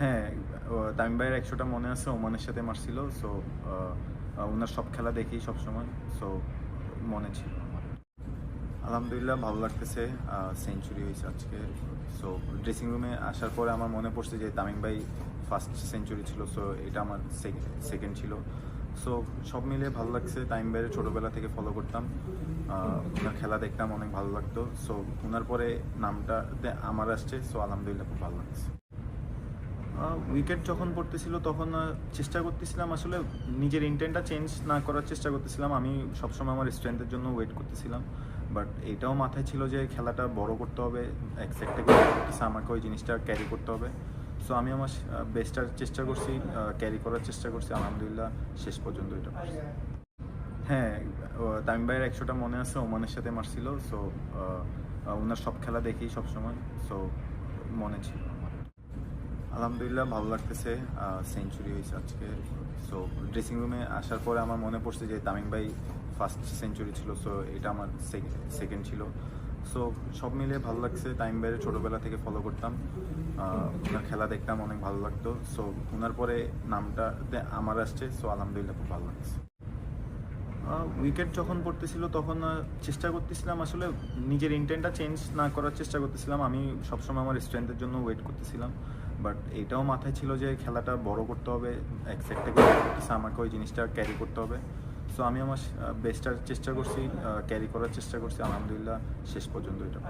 হ্যাঁ তামিম ভাইয়ের একশোটা মনে আছে, ওমানের সাথে মারছিল সো ওনার সব খেলা দেখি সবসময় সো মনে ছিল আমার। আলহামদুলিল্লাহ, ভালো লাগতেছে সেঞ্চুরি হয়েছে আজকে সো ড্রেসিং রুমে আসার পরে আমার মনে পড়ছে যে তামিম ভাই ফার্স্ট সেঞ্চুরি ছিল সো এটা আমার সেকেন্ড ছিল সো সব মিলে ভালো লাগছে, তামিম ভাইয়ের ছোটোবেলা থেকে ফলো করতাম ওনার খেলা দেখতাম, অনেক ভালো লাগতো সো ওনার পরে নামটা দে- আমার আসছে সো আলহামদুলিল্লাহ, খুব ভালো লাগছে উইকেট যখন পড়তেছিল তখন চেষ্টা করতেছিলাম আসলে নিজের ইন্টেন্টটা চেঞ্জ না করার চেষ্টা করতেছিলাম। আমি সবসময় আমার স্ট্রেংথের জন্য ওয়েট করতেছিলাম। বাট এটাও মাথায় ছিল যে খেলাটা বড় করতে হবে এক সেক্টে করতেছে আমাকে ওই জিনিসটা ক্যারি করতে হবে। সো আমি আমার বেস্টটার চেষ্টা করছি ক্যারি করার চেষ্টা করছি। আলহামদুলিল্লাহ শেষ পর্যন্ত এটা হ্যাঁ তামিম ভাইয়ের একশোটা মনে আছে, ওমানের সাথে মারছিল। সো ওনার সব খেলা দেখি সবসময়। সো মনে ছিল। আলহামদুলিল্লাহ, ভালো লাগতেছে। সেঞ্চুরি হয়েছে আজকে। সো ড্রেসিং রুমে আসার পরে আমার মনে পড়ছে যে তামিম ভাই ফার্স্ট সেঞ্চুরি ছিল সো এটা আমার সেকেন্ড ছিল। সো সব মিলে ভালো লাগছে। তামিম ভাইয়ের ছোটোবেলা থেকে ফলো করতাম। ওনার খেলা দেখতাম, অনেক ভালো লাগতো। সো ওনার পরে নামটাতে আমার আসছে। সো আলহামদুলিল্লাহ খুব ভালো লাগছে। উইকেট যখন পড়তেছিল তখন চেষ্টা করতেছিলাম আসলে নিজের ইন্টেন্টটা চেঞ্জ না করার চেষ্টা করতেছিলাম। আমি সবসময় আমার স্ট্রেংথের জন্য ওয়েট করতেছিলাম। বাট এটাও মাথায় ছিল যে খেলাটা বড় করতে হবে, এক করতেছে আমাকে ওই জিনিসটা ক্যারি করতে হবে সো আমি আমার বেস্টার চেষ্টা করছি ক্যারি করার চেষ্টা করছি আলহামদুলিল্লাহ শেষ পর্যন্ত এটা।